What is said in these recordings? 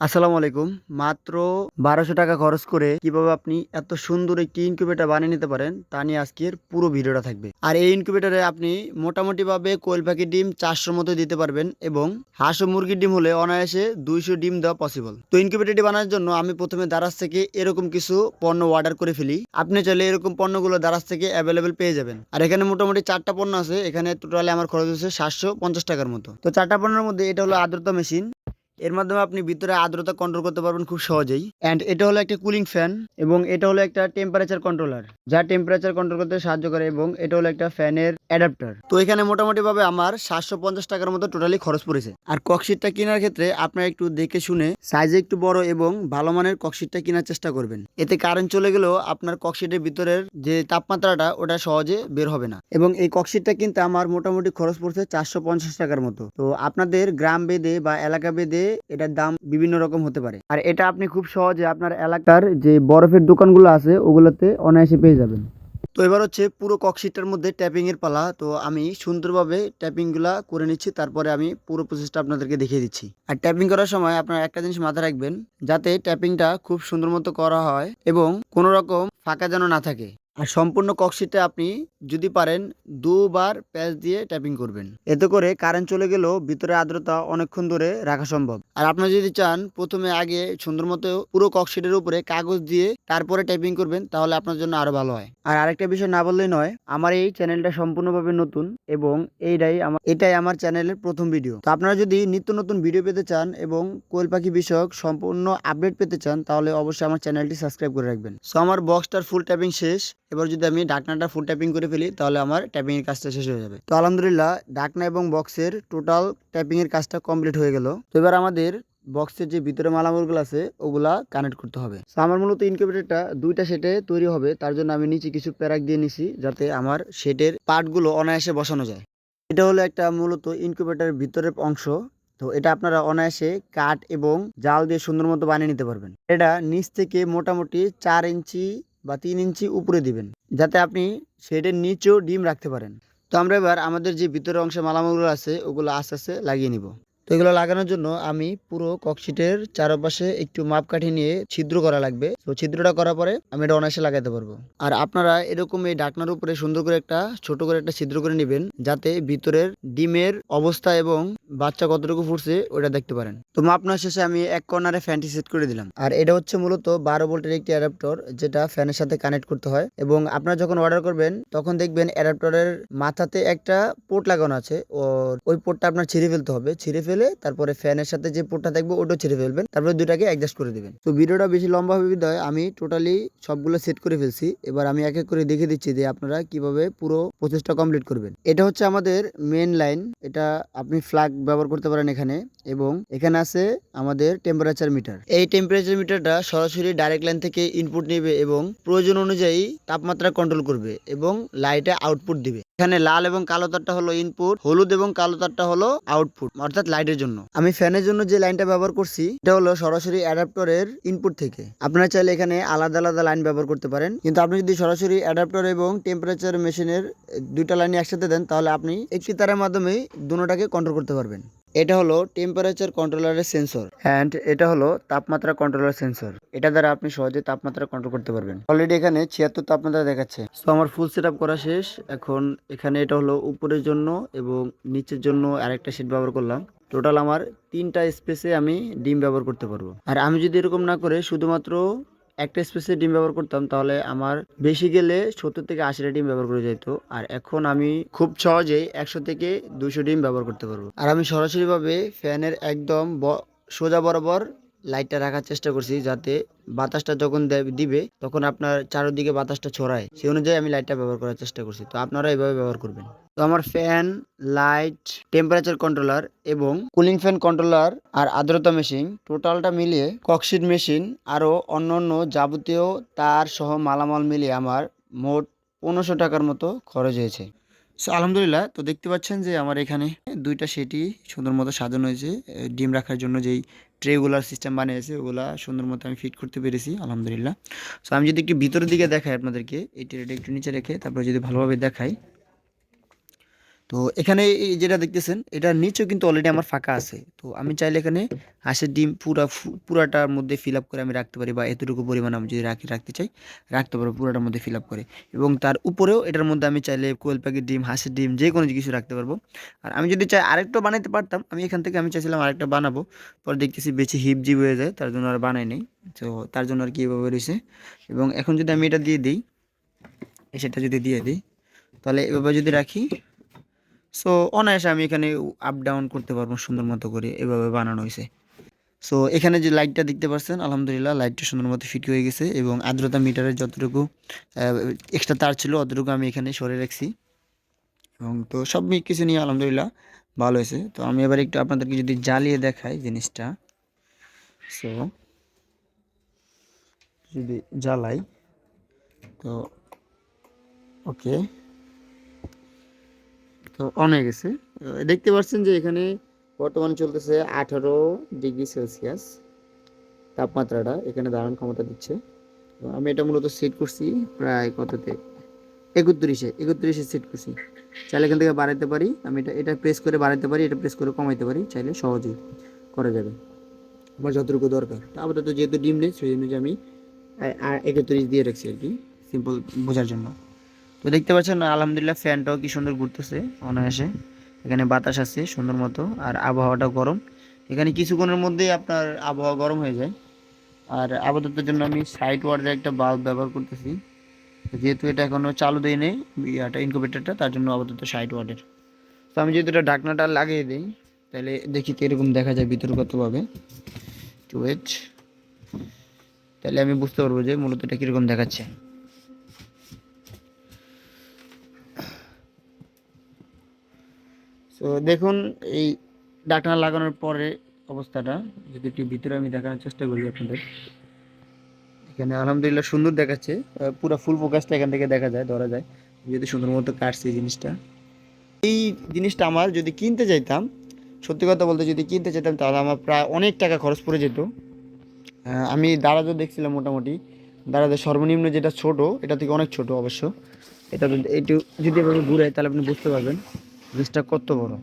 আসসালামু আলাইকুম। মাত্র বারোশো টাকা খরচ করে কীভাবে আপনি এত সুন্দর একটি ইনকিউবেটর বানিয়ে নিতে পারেন, তা নিয়ে আজকের পুরো ভিডিওটা থাকবে। আর এই ইনকিউবেটরে আপনি মোটামুটি ভাবে কোয়েল পাখির ডিম চারশোর মতো দিতে পারবেন এবং হাঁস ও মুরগির ডিম হলে অনায়াসে দুইশো ডিম দেওয়া পসিবল তো ইনকিউবেটরটি বানানোর জন্য আমি প্রথমে দারাজ থেকে এরকম কিছু পণ্য অর্ডার করে ফেলি। আপনি চাইলে এরকম পণ্যগুলো দারাজ থেকে অ্যাভেলেবেল পেয়ে যাবেন। আর এখানে মোটামুটি চারটা পণ্য আছে, এখানে টোটালি আমার খরচ হচ্ছে সাতশো পঞ্চাশ টাকার মতো। তো চারটা পণ্যের মধ্যে এটা হলো আর্দ্রতা মেশিন এর মাধ্যমে আপনি ভিতরে আর্দ্রতা কন্ট্রোল করতে পারবেন খুব সহজেই। অ্যান্ড এটা হলো একটা কুলিং ফ্যান এবং এটা হলো একটা টেম্পারেচার কন্ট্রোলার যা টেম্পারেচার কন্ট্রোল করতে সাহায্য করে এবং এটা হলো একটা ফ্যানের অ্যাডাপ্টার তো এখানে মোটামুটি ভাবে আমার সাতশো পঞ্চাশ টাকার মতো টোটালি খরচ পড়েছে। আর ককশিটটা কেনার ক্ষেত্রে আপনারা একটু দেখে শুনে সাইজে একটু বড় এবং ভালো মানের ককশিটটা কেনার চেষ্টা করবেন। এতে কারেন্ট চলে গেলেও আপনার ককশিটের ভিতরের যে তাপমাত্রাটা, ওটা সহজে বের হবে না। এবং এই ককশিটটা কিনতে আমার মোটামুটি খরচ পড়ছে চারশো পঞ্চাশ টাকার মতো। তো আপনাদের গ্রাম বেদে বা এলাকা বেদে এটার দাম বিভিন্ন রকম হতে পারে। আর এটা আপনি খুব সহজে আপনার এলাকার যে বরফের দোকানগুলো আছে ওগুলোতে অনায়াসে পেয়ে যাবেন। তো এবার হচ্ছে পুরো ককশিটটার মধ্যে ট্যাপিং এর পালা। তো আমি সুন্দরভাবে ট্যাপিংগুলা করে নিচ্ছি তারপরে আমি পুরো প্রসেসটা আপনাদেরকে দেখিয়ে দিচ্ছি। আর ট্যাপিং করার সময় আপনারা একটা জিনিস মাথায় রাখবেন যাতে ট্যাপিংটা খুব সুন্দর মতো করা হয় এবং কোনো রকম ফাঁকা যেন না থাকে। আর সম্পূর্ণ ককশিটে আপনি যদি পারেন দুবার প্যাচ দিয়ে ট্যাপিং করবেন। এতে করে কারেন্ট চলে গেলেও ভিতরে আর্দ্রতা অনেকক্ষণ ধরে রাখা সম্ভব। আর আপনারা যদি চান প্রথমে আগে সুন্দর মতো পুরো ককশিটের উপরে কাগজ দিয়ে তারপরে টাইপিং করবেন, তাহলে আপনার জন্য আরও ভালো হয়। আর আরেকটা বিষয় না বললেই নয়, আমার এই চ্যানেলটা সম্পূর্ণভাবে নতুন এবং এইটাই আমার এটাই আমার চ্যানেলের প্রথম ভিডিও। তো আপনারা যদি নিত্য নতুন ভিডিও পেতে চান এবং কোয়েল পাখি বিষয়ক সম্পূর্ণ আপডেট পেতে চান, তাহলে অবশ্যই আমার চ্যানেলটি সাবস্ক্রাইব করে রাখবেন। সো আমার বক্সটার ফুল ট্যাপিং শেষ। এবার যদি আমি ডাকনাটা ফুল ট্যাপিং করে ফেলি, তাহলে আমার ট্যাপিং এর কাজটা শেষ হয়ে যাবে। তো আলহামদুলিল্লাহ, ডাকনা এবং বক্সের টোটাল ট্যাপিং এর কাজটা কমপ্লিট হয়ে গেল। তো এবার আমাদের বক্সের যে ভিতরে মালামালগুলো আছে, ওগুলা কানেক্ট করতে হবে। তো আমার মূলত ইনকিউবেটরটা দুইটা সেটে তৈরি হবে, তার জন্য আমি নিচে কিছু প্যারাক দিয়ে নিছি, যাতে আমার সেটের পার্টগুলো অনায়াসে বসানো যায়। এটা হলো একটা মূলত ইনকিউবেটরের ভিতরের অংশ। তো এটা আপনারা অনায়াসে কাঠ এবং জাল দিয়ে সুন্দর মতো বানিয়ে নিতে পারবেন। এটা নিচ থেকে মোটামুটি চার ইঞ্চি বা তিন ইঞ্চি উপরে দিবেন, যাতে আপনি শেডের নিচেও ডিম রাখতে পারেন। তো আমরা এবার আমাদের যে ভিতরের অংশে মালামালগুলো আছে, ওগুলো আস্তে আস্তে লাগিয়ে নিব। তো এগুলো লাগানোর জন্য আমি পুরো ককশিটের চারপাশে একটু মাপ মাপকাঠি নিয়ে ছিদ্র করা লাগবে। তো ছিদ্রটা করার পরে আমি এটা অনায়াসে লাগাতে পারব। আর আপনারা এরকম এই ডাকনার উপরে সুন্দর করে একটা, ছোট করে একটা ছিদ্র করে নেবেন, যাতে ভিতরের ডিমের অবস্থা এবং বাচ্চা কতটুকু ফুটছে ওটা দেখতে পারেন। তো মাপ শেষে আমি এক কর্নারে ফ্যানটি সেট করে দিলাম। আর এটা হচ্ছে মূলত বারো ভোল্টের একটি অ্যাডাপ্টর, যেটা ফ্যানের সাথে কানেক্ট করতে হয়। এবং আপনারা যখন অর্ডার করবেন, তখন দেখবেন অ্যাডাপ্টরের মাথাতে একটা পোর্ট লাগানো আছে ও ওই পোর্টটা আপনার ছিঁড়ে ফেলতে হবে। ছিঁড়ে ফেলে তারপরে ফ্যানের সাথে যে পোর্টটা থাকবে, ওটাও ছেড়ে ফেলবেন। তারপরে দুটাকে অ্যাডজাস্ট করে দিবেন। তো ভিডিওটা বেশি লম্বা হবে বিধায় আমি টোটালি সবগুলো সেট করে ফেলছি। এবার আমি এক এক করে দেখে দিচ্ছি যে আপনারা কীভাবে পুরো প্রসেসটা কমপ্লিট করবেন। এটা হচ্ছে আমাদের মেন লাইন এটা আপনি ফ্ল্যাগ ব্যবহার করতে পারেন এখানে এবং এখানে আছে আমাদের টেম্পারেচার মিটার এই টেম্পারেচার মিটারটা সরাসরি ডাইরেক্ট লাইন থেকে ইনপুট নেবে এবং প্রয়োজন অনুযায়ী তাপমাত্রা কন্ট্রোল করবে এবং লাইটে আউটপুট দিবে। এখানে লাল এবং কালো তারটা হলো ইনপুট হলুদ এবং কালো তারটা হলো আউটপুট অর্থাৎ লাইটের জন্য। আমি ফ্যানের জন্য যে লাইনটা ব্যবহার করছি, এটা হলো সরাসরি অ্যাডাপ্টরের ইনপুট থেকে। আপনারা চাইলে এখানে আলাদা আলাদা লাইন ব্যবহার করতে পারেন। কিন্তু আপনি যদি সরাসরি অ্যাডাপ্টর এবং টেম্পারেচার মেশিনের দুইটা লাইন একসাথে দেন, তাহলে আপনি একটি তারের মাধ্যমে দুটোটাকে কন্ট্রোল করতে পারবেন। এটা হলো টেম্পারেচার কন্ট্রোলারের সেন্সর অ্যান্ড এটা হলো তাপমাত্রা কন্ট্রোলার সেন্সর এটা দ্বারা আপনি সহজে তাপমাত্রা কন্ট্রোল করতে পারবেন। অলরেডি এখানে ছিয়াত্তর তাপমাত্রা দেখাচ্ছে। তো আমার ফুল সেট করা শেষ। এখন এখানে এটা হলো উপরের জন্য এবং নিচের জন্য আরেকটা সিট ব্যবহার করলাম। টোটাল আমার তিনটা স্পেসে আমি ডিম ব্যবহার করতে পারব। আর আমি যদি এরকম না করে শুধুমাত্র একটা স্পেসে ডিম ব্যবহার করতাম, তাহলে আমার বেশি গেলে সত্তর থেকে আশিটা ডিম ব্যবহার করে যেত। আর এখন আমি খুব সহজেই একশো থেকে দুশো ডিম ব্যবহার করতে পারব। আর আমি সরাসরিভাবে ফ্যানের একদম সোজা বরাবর লাইটটা রাখার চেষ্টা করছি, যাতে বাতাসটা যখন দিবে, তখন আপনার চারিদিকে বাতাসটা ছড়ায়। সেই অনুযায়ী আমি লাইটটা ব্যবহার করার চেষ্টা করছি। তো আপনারা এভাবে ব্যবহার করবেন। তো আমার ফ্যান লাইট টেম্পারেচার কন্ট্রোলার এবং কুলিং ফ্যান কন্ট্রোলার আর আর্দ্রতা মেশিন টোটালটা মিলিয়ে ককশিট মেশিন আরও অন্য অন্য যাবতীয় তার সহ মালামাল মিলিয়ে আমার মোট পনেরোশো টাকার মতো খরচ হয়েছে। সো আলহামদুলিল্লাহ, তো দেখতে পাচ্ছেন যে আমার এখানে দুইটা সেটি সুন্দর মতো সাজানো হয়েছে। ডিম রাখার জন্য যেই ট্রেগুলার সিস্টেম বানিয়েছে, ওগুলা সুন্দর মতো আমি ফিট করতে পেরেছি, আলহামদুলিল্লাহ। সো আমি যদি একটু ভিতরের দিকে দেখাই আপনাদেরকে এই ট্রেটা একটু নিচে রেখে তারপরে যদি ভালোভাবে দেখাই তো এখানে যেটা দেখতেছেন এটার নিচেও কিন্তু অলরেডি আমার ফাঁকা আছে। তো আমি চাইলে এখানে হাঁসের ডিম পুরা পুরাটার মধ্যে ফিল আপ করে আমি রাখতে পারি বা এতটুকু পরিমাণ আমি যদি রাখি, রাখতে চাই, রাখতে পারব পুরাটার মধ্যে ফিল আপ করে। এবং তার উপরেও এটার মধ্যে আমি চাইলে কোয়েল পাখির ডিম, হাঁসের ডিম, যে কোনো কিছু রাখতে পারব। আর আমি যদি চাই আরেকটা বানাইতে পারতাম, আমি এখান থেকে আমি চাইছিলাম আরেকটা বানাবো। পরে দেখতেছি বেশি হিপ জিপ হয়ে যায়, তার জন্য আর বানাই নেই। তো তার জন্য আর কি এভাবে রয়েছে। এবং এখন যদি আমি এটা দিয়ে দিই সেটা যদি দিয়ে দিই, তাহলে এভাবে যদি রাখি সো অনায়াসে আমি এখানে আপ ডাউন করতে পারব সুন্দর মতো করে এভাবে বানানো হয়েছে। সো এখানে যে লাইটটা দেখতে পাচ্ছেন, আলহামদুলিল্লাহ লাইটটা সুন্দর মতো ফিট হয়ে গেছে এবং আর্দ্রতা মিটারের যতটুকু এক্সট্রা তার ছিল অতটুকু আমি এখানে সরে রাখছি। এবং তো সব কিছু নিয়ে আলহামদুলিল্লাহ ভালো হয়েছে। তো আমি এবার একটু আপনাদেরকে যদি জ্বালিয়ে দেখাই জিনিসটা। সো যদি জ্বালাই, তো ওকে তো অন গেছে। দেখতে পাচ্ছেন যে এখানে বর্তমানে চলতেছে আঠারো ডিগ্রি সেলসিয়াস তাপমাত্রাটা এখানে ধারণ ক্ষমতা দিচ্ছে। আমি এটা মূলত সেট করছি প্রায় কততে? একত্রিশে একত্রিশে সেট করছি। চাইলে এখান থেকে বাড়াইতে পারি, আমি এটা এটা প্রেস করে বাড়াইতে পারি, এটা প্রেস করে কমাইতে পারি, চাইলে সহজেই করা যাবে। আমার যতটুকু দরকার। আপাতত যেহেতু ডিম নেই, সেই জন্য যে আমি একত্রিশ দিয়ে রাখছি আর কি সিম্পল বোঝার জন্য। তো দেখতে পাচ্ছেন, আলহামদুলিল্লাহ ফ্যানটাও কি সুন্দর ঘুরতেছে অনায়াসে। এখানে বাতাস আছে সুন্দর মতো, আর আবহাওয়াটা গরম। এখানে কিছুক্ষণের মধ্যেই আপনার আবহাওয়া গরম হয়ে যায়। আর আপাতত জন্য আমি সাইড ওয়ার্ডের একটা বাল্ব ব্যবহার করতেছি। যেহেতু এটা এখনও চালু দেয় নেই, ইয়াটা ইনকুবেটারটা তার জন্য আপাতত সাইড ওয়ার্ডের তো আমি যদি এটা ঢাকনাটা লাগিয়ে দিই, তাহলে দেখি কীরকম দেখা যায় ভিতরে কতভাবে টু ওয়েট তাহলে আমি বুঝতে পারব যে মূলত এটা কীরকম দেখাচ্ছে। তো দেখুন, এই ডাকনা লাগানোর পরে অবস্থাটা, যদি একটু ভিতরে আমি দেখানোর চেষ্টা করি আপনাদের। এখানে আলহামদুলিল্লাহ সুন্দর দেখাচ্ছে। পুরো ফুল ফোকাসটা এখান থেকে দেখা যায়, ধরা যায়। যদি সুন্দর মতো কাটছে এই জিনিসটা। এই জিনিসটা আমার যদি কিনতে চাইতাম, সত্যি কথা বলতে যদি কিনতে চাইতাম, তাহলে আমার প্রায় অনেক টাকা খরচ পড়ে যেত। আমি দারাজও দেখছিলাম মোটামুটি। দারাজের সর্বনিম্ন যেটা ছোট, এটা থেকে অনেক ছোট অবশ্য। এটা একটু যদি এভাবে ঘুরাই, তাহলে আপনি বুঝতে পারবেন। জিনিসটা কত বড়?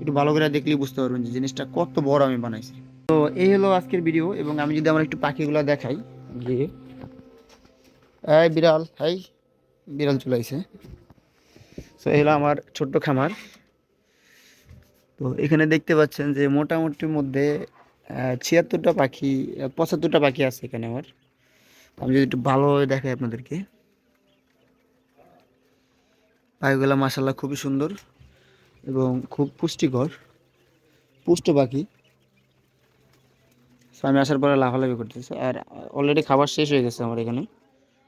একটু ভালো করে দেখলেই বুঝতে পারবেন যে জিনিসটা কত বড় আমি বানাইছি। তো এই হলো আজকের ভিডিও এবং আমি যদি আমার একটু পাখিগুলো দেখাই যে এই বিড়াল হাই বিড়াল চলে আইছে। তো এই হলো আমার ছোট্ট খামার। তো এখানে দেখতে পাচ্ছেন যে মোটামুটির মধ্যে ছিয়াত্তরটা পাখি, পঁচাত্তরটা পাখি আছে এখানে আমার। আমি যদি একটু ভালোভাবে দেখাই আপনাদেরকে। পাখিগুলো মাসাল্লাহ খুবই সুন্দর এবং খুব পুষ্টিকর। পুষ্ট পাখি আমি আসার পরে লাফালাফি করতেছি। আর অলরেডি খাবার শেষ হয়ে গেছে আমার এখানে।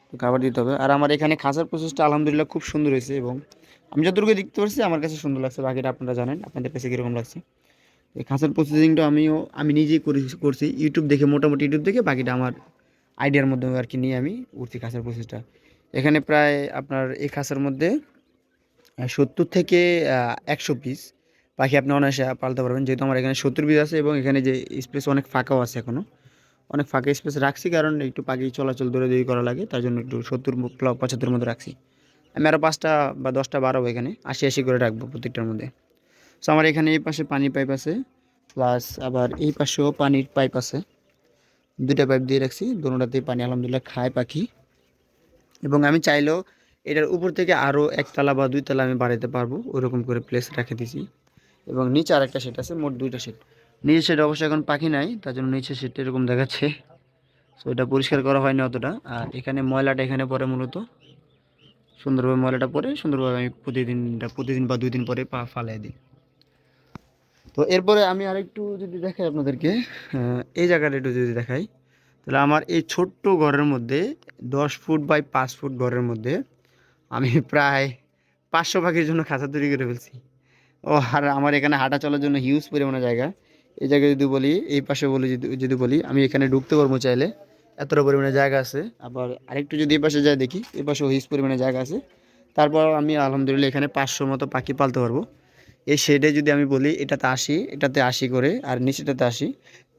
তো খাবার দিতে হবে। আর আমার এখানে খাঁচার প্রসেসটা আলহামদুলিল্লাহ খুব সুন্দর হয়েছে এবং আমি যতটুকু দেখতে পারছি আমার কাছে সুন্দর লাগছে। বাকিটা আপনারা জানেন, আপনাদের কাছে কীরকম লাগছে। এই খাঁচার প্রসেসিংটা আমিও, আমি নিজেই করি, করছি। ইউটিউব দেখে, মোটামুটি ইউটিউব দেখে বাকিটা আমার আইডিয়ার মধ্যে আর কি নিয়ে আমি উঠছি খাঁচার প্রসেসটা এখানে প্রায় আপনার এই খাঁচার মধ্যে সত্তর থেকে একশো পিস পাখি আপনি অনায়াসে পালতে পারবেন, যেহেতু আমার এখানে সত্তর পিস আছে এবং এখানে যে স্পেস অনেক ফাঁকাও আছে এখনও অনেক ফাঁকা স্পেস রাখছি কারণ একটু পাখি চলাচল দৌড়ে দৌড়ি করা লাগে, তার জন্য একটু সত্তর পঁচাত্তর মধ্যে রাখছি। আমি আরও পাঁচটা বা দশটা বারোবো এখানে, আশি আশি করে রাখব প্রত্যেকটার মধ্যে। সো আমার এখানে এই পাশে পানির পাইপ আছে প্লাস আবার এই পাশেও পানির পাইপ আছে। দুটা পাইপ দিয়ে রাখছি দুটাতেই পানি আলহামদুলিল্লাহ খায় পাখি। এবং আমি চাইলেও এটার উপর থেকে আরও একতলা বা দুইতলা আমি বাড়াতে পারব ওরকম করে প্লেস রেখে দিছি। এবং নিচে আরেকটা সেট আছে, মোট দুইটা সেট নিচের সেট অবশ্যই এখন পাখি নাই, তার জন্য নিচের সেট এরকম দেখাচ্ছে। সো এটা পরিষ্কার করা হয়নি অতটা। আর এখানে ময়লাটা এখানে পরে মূলত। সুন্দরভাবে ময়লাটা পরে সুন্দরভাবে আমি প্রতিদিনটা, প্রতিদিন বা দুই দিন পরে পা ফালাই দিই। তো এরপরে আমি আরেকটু যদি দেখাই আপনাদেরকে এই জায়গাটা একটু যদি দেখাই, তাহলে আমার এই ছোট্ট ঘরের মধ্যে দশ ফুট বাই পাঁচ ফুট ঘরের মধ্যে আমি প্রায় পাঁচশো পাখির জন্য খাঁচা তৈরি করে ফেলছি। ও, আর আমার এখানে হাঁটা চলার জন্য হিউজ পরিমাণে জায়গা। এই জায়গায় যদি বলি, এই পাশে বলি যদি যদি বলি, আমি এখানে ঢুকতে পারব চাইলে। এতটা পরিমাণে জায়গা আছে। আবার আরেকটু যদি এই পাশে যাই দেখি, এই পাশেও হিউজ পরিমাণে জায়গা আছে। তারপর আমি আলহামদুলিল্লাহ এখানে পাঁচশো মতো পাখি পালতে পারব। এই শেডে যদি আমি বলি, এটাতে আশি এটাতে আশি করে, আর নিচেটাতে আসি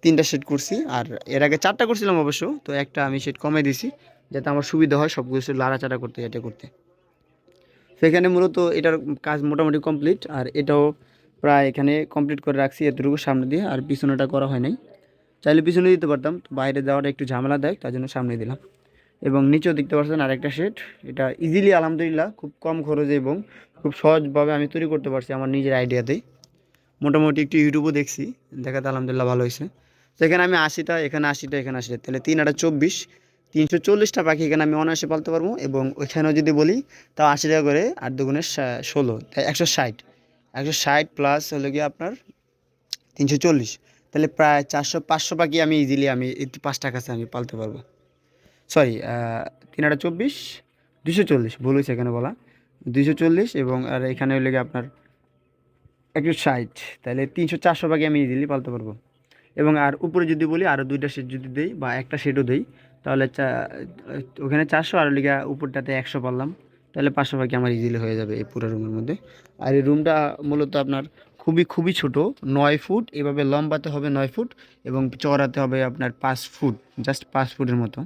তিনটা শেড করছি, আর এর আগে চারটা করছিলাম অবশ্য, তো একটা আমি শেড কমে দিছি, যাতে আমার সুবিধা হয় সব কিছু লাড়াচাড়া করতে, এটা করতে। সেখানে মূলত এটার কাজ মোটামুটি কমপ্লিট, আর এটাও প্রায় এখানে কমপ্লিট করে রাখছি এতটুকু সামনে দিয়ে, আর পিছনেটা করা হয় নাই। চাইলে পিছনে দিতে পারতাম বাইরে যাওয়াটা একটু ঝামেলা দেয়, তার জন্য সামনে দিলাম। এবং নিচেও দেখতে পাচ্ছেন আরেকটা শেড, এটা ইজিলি আলহামদুলিল্লাহ খুব কম খরচে এবং খুব সহজভাবে আমি তৈরি করতে পারছি আমার নিজের আইডিয়াতেই। মোটামুটি একটু ইউটিউবও দেখছি দেখাতে আলহামদুলিল্লাহ ভালো হয়েছে। সেখানে আমি আশিটা, এখানে আশিটা এখানে আশিটা, তাহলে তিন আটা চব্বিশ। তিনশো চল্লিশটা পাখি এখানে আমি অনায়াসে পালতে পারব এবং ওইখানেও যদি বলি, তাও আশি টাকা করে আট দুগুণে ষা- ষোলো একশো ষাট। একশো ষাট প্লাস হলো গিয়ে আপনার তিনশো চল্লিশ। তাহলে প্রায় চারশো, পাঁচশো পাখি আমি ইজিলি আমি পাঁচটা কাছে আমি পালতে পারব। সরি তিন আটা চব্বিশ দুশো চল্লিশ, ভুল হয়েছে এখানে বলা। দুশো চল্লিশ এবং, আর এখানে হলে গিয়ে আপনার একশো ষাট। তাহলে তিনশো চারশো পাখি আমি ইজিলি পালতে পারব। এবং আর উপরে যদি বলি আরও দুইটা সেট যদি দেই বা একটা সেটও দেই তাহলে ওখানে চারশো আর লিগা উপরটাতে একশো পারলাম। তাহলে পাঁচশো পাখি আমার ইজিলি হয়ে যাবে এই পুরো রুমের মধ্যে। আর এই রুমটা মূলত আপনার খুবই খুবই ছোট, নয় ফুট, এভাবে লম্বাতে হবে নয় ফুট এবং চড়াতে হবে আপনার পাঁচ ফুট জাস্ট পাঁচ ফুটের মতো।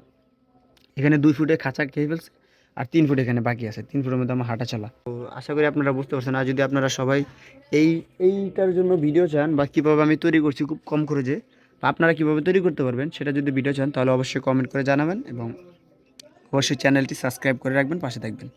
এখানে দুই ফুটে খাঁচা খেয়ে ফেলছে? আর তিন ফুট এখানে বাকি আছে, তিন ফুটের মধ্যে আমার হাঁটা চলা। তো আশা করি আপনারা বুঝতে পারছেন। আর যদি আপনারা সবাই এই, এইটার জন্য ভিডিও চান বা কীভাবে আমি তৈরি করছি খুব কম খরচে বা আপনারা কীভাবে তৈরি করতে পারবেন সেটা যদি ভিডিও চান, তাহলে অবশ্যই কমেন্ট করে জানাবেন এবং অবশ্যই চ্যানেলটি সাবস্ক্রাইব করে রাখবেন, পাশে থাকবেন।